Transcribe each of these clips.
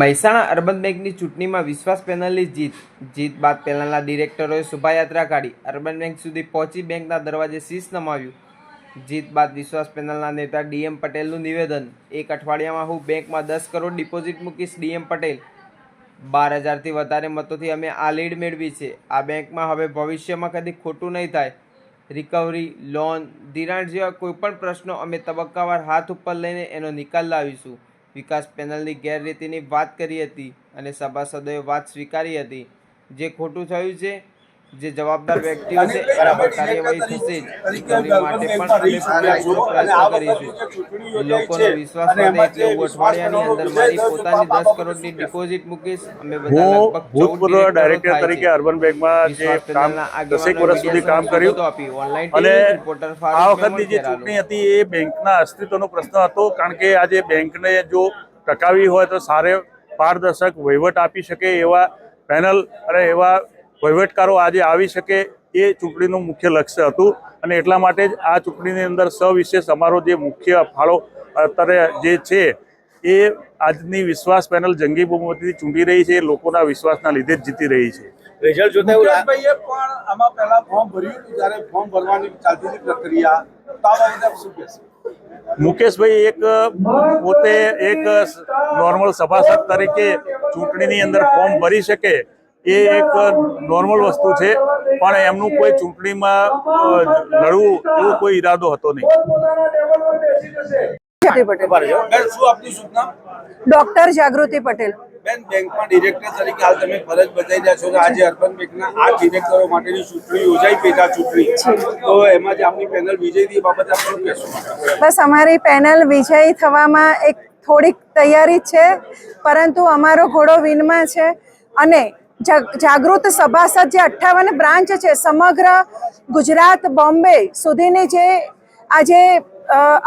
Mehsana urban બેંકની ચૂંટણીમાં વિશ્વાસ પેનલની જીત. જીત બાદ પેનલના ડિરેક્ટરોએ શોભાયાત્રા કાઢી. અર્બન બેંક સુધી પહોંચી બેંકના દરવાજે શીશ નમાવ્યું. જીત બાદ વિશ્વાસ પેનલના નેતા ડીએમ પટેલનું નિવેદન. એક અઠવાડિયામાં હું બેંકમાં દસ કરોડ ડિપોઝિટ મૂકીશ ડીએમ પટેલ. બાર હજારથી વધારે મતોથી અમે આ લીડ મેળવી છે. આ બેંકમાં હવે ભવિષ્યમાં કદી ખોટું નહીં થાય. રિકવરી, લોન, ધિરાણ જેવા કોઈપણ પ્રશ્નો અમે તબક્કાવાર હાથ ઉપર લઈને એનો નિકાલ લાવીશું. વિકાસ પેનલની ગેરરીતિની વાત કરી હતી અને સભાસદોએ વાત સ્વીકારી હતી. જે ખોટું થયું છે જે જવાબદાર વ્યક્તિઓ છે એના પર કાર્યવાહી થશે જ. માટે પણ અમે પૂરેપૂરો પ્રયત્ન કરીશું લોકોનો વિશ્વાસ વધે એટલે હું અઠવાડિયાની અંદર મારી પોતાની દસ કરોડની ડિપોઝિટ મૂકીશ. અમે બધા લગભગ ભૂતપૂર્વ ડાયરેક્ટર તરીકે અર્બન બેંકમાં જે કામ દસેક વર્ષ સુધી કામ કર્યું. આપી. ઓનલાઈન અને આ વખતની જે ચૂંટણી હતી એ બેંકના અસ્તિત્વનો પ્રશ્ન હતો કારણ કે આજે બેંકને જો ટકાવી હોય તો સારે પારદર્શક વહીવટ આપી શકે એવા પેનલ અને એવા વહીવટકારો આજે આવી શકે એ ચૂંટણીનું મુખ્ય લક્ષ્ય હતું અને એટલા માટે જ આ ચૂંટણીની અંદર સવિશેષ અમારો જે મુખ્ય ફાળો અત્યારે જે છે એ આજની વિશ્વાસ પેનલ જંગી બહુમતીથી ચૂંટી રહી છે એ લોકોના વિશ્વાસના લીધે જ જીતી રહી છે. રિઝલ્ટ જોતા એવું પણ આમાં પહેલા ફોર્મ ભર્યું હતું જ્યારે ફોર્મ ભરવાની ચાલતી પ્રક્રિયા. તો આ બાબતે આપ શું કહેશો? મુકેશભાઈ એક પોતે એક નોર્મલ સભાસદ તરીકે ચૂંટણીની અંદર ફોર્મ ભરી શકે એ એક નોર્મલ વસ્તુ છે પણ એમનું કોઈ ચૂંટણીમાં લડવું એવો કોઈ ઈરાદો હતો નહીં. ડોક્ટર જાગૃતિ પટેલ. બેન બેંકમાં ડિરેક્ટર તરીકે હાલ તમે ફરજ બજાવી રહ્યા છો આજે અર્બન બેંકના આ ડિરેક્ટરો માટેની ચૂંટણી યોજાઈ પેટા ચૂંટણી. તો એમાં જે આપની પેનલ વિજય થઈ બાબતે આપ શું કહેશો? બસ અમારી પેનલ વિજયી થવામાં એક થોડીક તૈયારી છે પરંતુ અમારો ઘોડો વિનમાં છે. અને જાગૃત સભાસદ જે અઠ્ઠાવન બ્રાન્ચ છે. સમગ્ર ગુજરાત બોમ્બે સુધીની જે આજે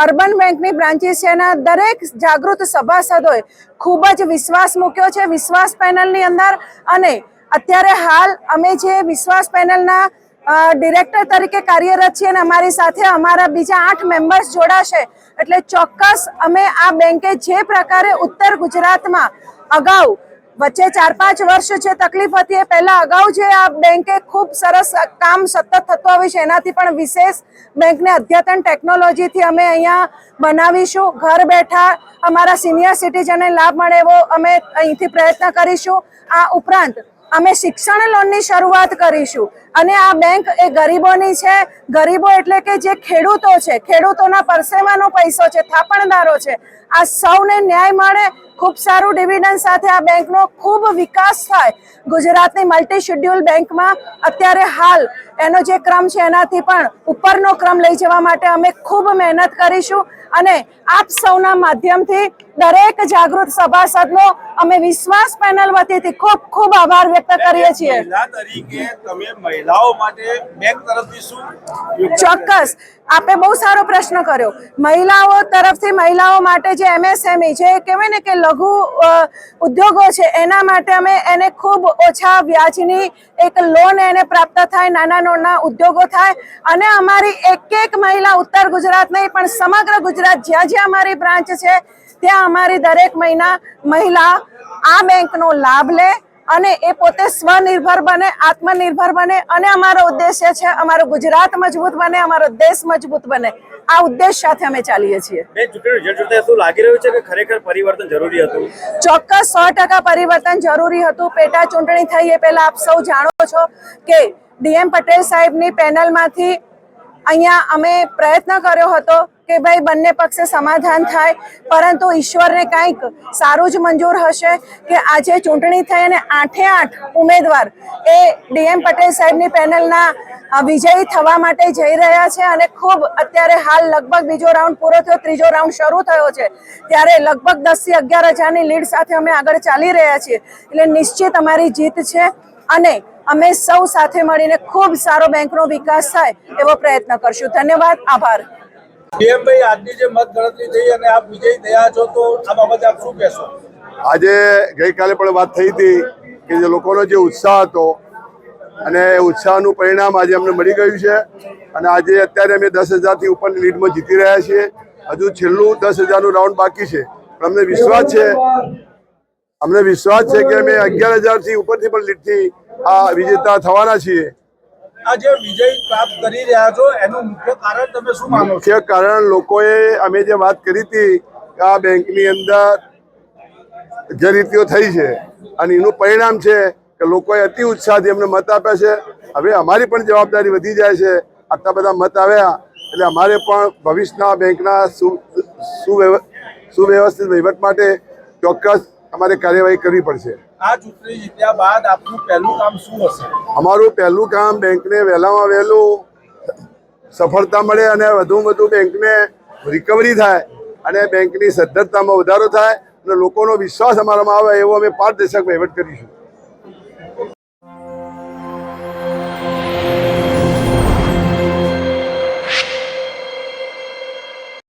અર્બન બેંકની બ્રાન્ચીસ છે એના દરેક જાગૃત સભાસદોએ ખૂબ જ વિશ્વાસ મૂક્યો છે. વિશ્વાસ પેનલની અંદર અને અત્યારે હાલ અમે જે વિશ્વાસ પેનલના ડિરેક્ટર તરીકે કાર્યરત છીએ અને અમારી સાથે અમારા બીજા આઠ મેમ્બર્સ જોડાશે. એટલે ચોક્કસ અમે આ બેંકે જે પ્રકારે ઉત્તર ગુજરાતમાં અગાઉ વચ્ચે ચાર પાંચ વર્ષ જે તકલીફ હતી એ પહેલા અગાઉ જે આ બેંકે ખૂબ સરસ કામ સતત થતું આવ્યું છે, એનાથી પણ વિશેષ બેંકને અદ્યતન ટેકનોલોજીથી અમે અહીંયા બનાવીશું. ઘર બેઠા અમારા સિનિયર સિટીઝનને લાભ મળે એવો અમે અહીંથી પ્રયત્ન કરીશું. આ ઉપરાંત અમે શિક્ષણ લોનની શરૂઆત કરીશું. અને આ બેંક એ ગરીબોની છે. ગરીબો એટલે કે જે ખેડૂતો છે. ખેડૂતોના પરસેવાનો પૈસો છે થાપણદારો છે. આ સૌને ન્યાય મળે ખૂબ સારું ડિવિડન્ડ સાથે આ બેંકનો ખૂબ વિકાસ થાય. ગુજરાતની મલ્ટી શેડ્યુલ બેંકમાં અત્યારે હાલ એનો જે ક્રમ છે એનાથી પણ ઉપરનો ક્રમ લઈ જવા માટે અમે ખૂબ મહેનત કરીશું અને આપ સૌના માધ્યમથી દરેક જાગૃત સભાસદનો અમે વિશ્વાસ પેનલ વતીથી ખૂબ ખૂબ આભાર વ્યક્ત કરીએ છીએ. તમે મહિલાઓ માટે બેંક તરફથી શું ચોક્કસ. આપે બહુ સારો પ્રશ્ન કર્યો. મહિલાઓ તરફથી મહિલાઓ માટે જે એમએસએમઈ એ કહેવાય ને કે લઘુ ઉદ્યોગો છે, એના માટે અમે એને ખૂબ ઓછા વ્યાજની એક લોન એને પ્રાપ્ત થાય, નાના નાના ઉદ્યોગો થાય. અને અમારી એક એક મહિલા ઉત્તર ગુજરાત નહીં, પણ સમગ્ર ગુજરાત જ્યાં જ્યાં અમારી બ્રાન્ચ છે, ત્યાં અમારી દરેક મહિના મહિલા આ બેંકનો લાભ લે. અને એ પોતે સ્વનિર્ભર બને આત્મનિર્ભર બને અને અમારો ઉદ્દેશ્ય છે અમારું ગુજરાત મજબૂત બને અમારો દેશ મજબૂત બને. આ ઉદ્દેશ સાથે અમે ચાલીએ છીએ. ચોક્કસ સો ટકા પરિવર્તન જરૂરી હતું. પેટા ચૂંટણી થઈ એ પહેલા આપ સૌ જાણો છો કે ડીએમ પટેલ સાહેબની પેનલમાંથી અહીંયા અમે પ્રયત્ન કર્યો હતો કે ભાઈ બંને પક્ષે સમાધાન થાય, પરંતુ ઈશ્વરને કંઈક સારું જ મંજૂર હશે કે આજે ચૂંટણી થઈ અને આઠે આઠ ઉમેદવાર એ ડીએમ પટેલ સાહેબની પેનલના વિજયી થવા માટે જઈ રહ્યા છે અને ખૂબ અત્યારે હાલ લગભગ બીજો રાઉન્ડ પૂરો થયો, ત્રીજો રાઉન્ડ શરૂ થયો છે. ત્યારે લગભગ દસથી અગિયાર હજારની લીડ સાથે અમે આગળ ચાલી રહ્યા છીએ. એટલે નિશ્ચિત અમારી જીત છે અને અમે સૌ સાથે મળીને ખૂબ સારો બેંકનો વિકાસ થાય એવો પ્રયત્ન કરશું. ધન્યવાદ, આભાર. ડીએમભાઈ આજની જે મત થઈ અને આજે ગઈકાલે પણ વાત થઈ હતી કે જે લોકોનો જે ઉત્સાહ હતો અને ઉત્સાહનું પરિણામ આજે અમને મળી ગયું છે. અને આજે અત્યારે અમે દસ હજારથી ઉપરની લીડમાં જીતી રહ્યા છીએ. હજુ છેલ્લું દસ હજારનું રાઉન્ડ બાકી છે. પણ અમને વિશ્વાસ છે, અમને વિશ્વાસ છે કે અમે અગિયાર હજારથી ઉપરથી પણ લીડથી આ વિજેતા થવાના છીએ. આ જે વિજય પ્રાપ્ત કરી રહ્યા છો, એનું મુખ્ય કારણ તમે શું માનો મુખ્ય કારણ લોકોએ અમે જે વાત કરી હતી આ બેંકની અંદર જે રીતિઓ થઈ છે અને એનું પરિણામ છે કે લોકોએ અતિ ઉત્સાહથી અમને મત આપ્યા છે. હવે અમારી પણ જવાબદારી વધી જાય છે. આટલા બધા મત આવ્યા, એટલે અમારે પણ ભવિષ્યના બેંકના સુવ્યવ- સુવ્યવસ્થિત વહીવટ માટે ચોક્કસ અમારે કાર્યવાહી કરવી પડશે. આ ચૂંટણી જીત્યા બાદ આપનું પહેલું કામ શું હશે? અમારું પહેલું કામ બેંકને વહેલામાં વહેલું સફળતા મળે અને વધુમાં વધુ બેંકને રિકવરી થાય અને બેંકની સદ્ધરતામાં વધારો થાય અને લોકોનો વિશ્વાસ અમારામાં આવે એવો અમે પારદર્શક વહીવટ કરીશું.